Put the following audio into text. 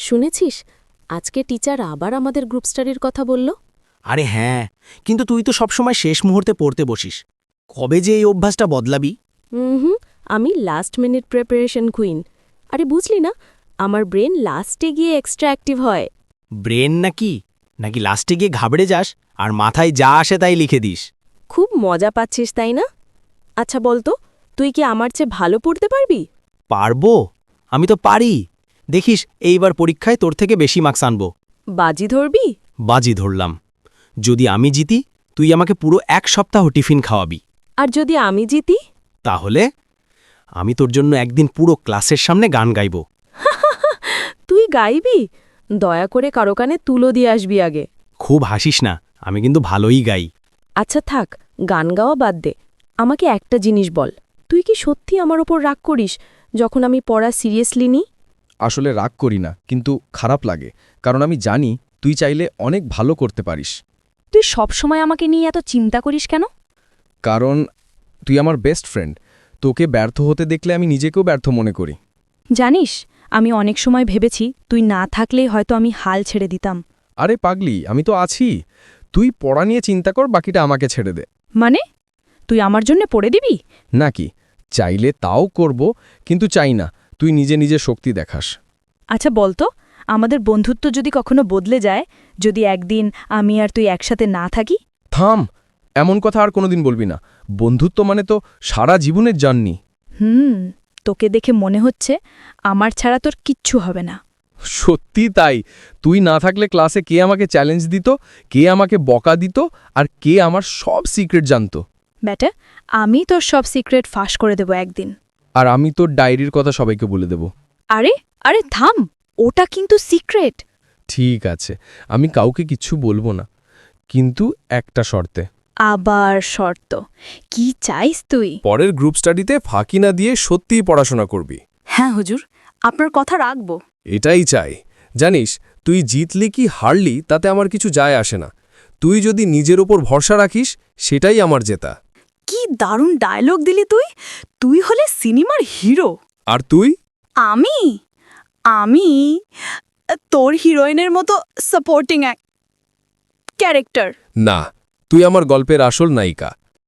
শুনেছিস? আজকে টিচার আবার আমাদের গ্রুপ স্টাডির কথা বলল? আরে হ্যাঁ কিন্তু তুই তো সবসময় শেষ মুহূর্তে পড়তে বসিস। কবে যে এই অভ্যাসটা বদলাবি? হুম আমি লাস্ট মিনিট প্রিপারেশন কুইন আরে বুঝলি না আমার ব্রেন লাস্টে গিয়ে এক্সট্রা অ্যাক্টিভ হয়। ব্রেন নাকি? নাকি লাস্টে গিয়ে ঘাবড়ে যাস আর মাথায় যা আসে তাই লিখে দিস? খুব মজা পাচ্ছিস তাই না? আচ্ছা বলতো তুই কি আমার চেয়ে ভালো পড়তে পারবি? পারব আমি তো পারি। দেখিস এইবার পরীক্ষায় তোর থেকে বেশি মার্কস আনব। বাজি ধরবি? বাজি ধরলাম। যদি আমি জিতি তুই আমাকে পুরো এক সপ্তাহ টিফিন খাওয়াবি। আর যদি আমি জিতি? তাহলে আমি তোর জন্য একদিন পুরো ক্লাসের সামনে গান গাইব। তুই গাইবি? দয়া করে কারও কানে তুলো দিয়ে আসবি আগে। খুব হাসিস না আমি কিন্তু ভালোই গাই। আচ্ছা থাক গান গাওয়া বাদ দে। আমাকে একটা জিনিস বল। তুই কি সত্যি আমার ওপর রাগ করিস যখন আমি পড়া সিরিয়াসলি নিই? আসলে রাগ করি না কিন্তু খারাপ লাগে। কারণ আমি জানি তুই চাইলে অনেক ভালো করতে পারিস। তুই সবসময় আমাকে নিয়ে এত চিন্তা করিস কেন? কারণ তুই আমার বেস্ট ফ্রেন্ড তোকে ব্যর্থ হতে দেখলে আমি নিজেকেও ব্যর্থ মনে করি। জানিস আমি অনেক সময় ভেবেছি তুই না থাকলেই হয়তো আমি হাল ছেড়ে দিতাম। আরে পাগলি আমি তো আছি। তুই পড়া নিয়ে চিন্তা কর বাকিটা আমাকে ছেড়ে দে। মানে? তুই আমার জন্য পড়ে দিবি? নাকি চাইলে তাও করব কিন্তু চাই না। তুই নিজে নিজে শক্তি দেখাস। আচ্ছা বলতো আমাদের বন্ধুত্ব যদি কখনো বদলে যায় যদি একদিন আমি আর তুই একসাথে না থাকি? থাম এমন কথা আর কোনোদিন বলবি না। বন্ধুত্ব মানে তো সারা জীবনের জার্নি। হুম তোকে দেখে মনে হচ্ছে আমার ছাড়া তোর কিচ্ছু হবে না। সত্যি তাই। তুই না থাকলে ক্লাসে কে আমাকে চ্যালেঞ্জ দিত কে আমাকে বকা দিত আর কে আমার সব সিক্রেট জানত। ব্যাটা আমি তোর সব সিক্রেট ফাঁস করে দেব একদিন। আর আমি তোর ডায়েরির কথা সবাইকে বলে দেব। আরে আরে থাম ওটা কিন্তু সিক্রেট। ঠিক আছে আমি কাউকে কিচ্ছু বলব না কিন্তু একটা শর্তে। আবার শর্ত কি চাইস তুই? পরের গ্রুপ স্টাডিতে ফাঁকি না দিয়ে সত্যিই পড়াশোনা করবি। হ্যাঁ হুজুর আপনার কথা রাখব। এটাই চাই। জানিস তুই জিতলি কি হারলি তাতে আমার কিছু যায় আসে না। তুই যদি নিজের ওপর ভরসা রাখিস সেটাই আমার জেতা। দারুণ ডায়লগ দিলি তুই? তুই হলে সিনেমার হিরো আর তুই? আমি? আমি তোর হিরোইনের মতো সাপোর্টিং এক ক্যারেক্টার না তুই আমার গল্পের আসল নায়িকা।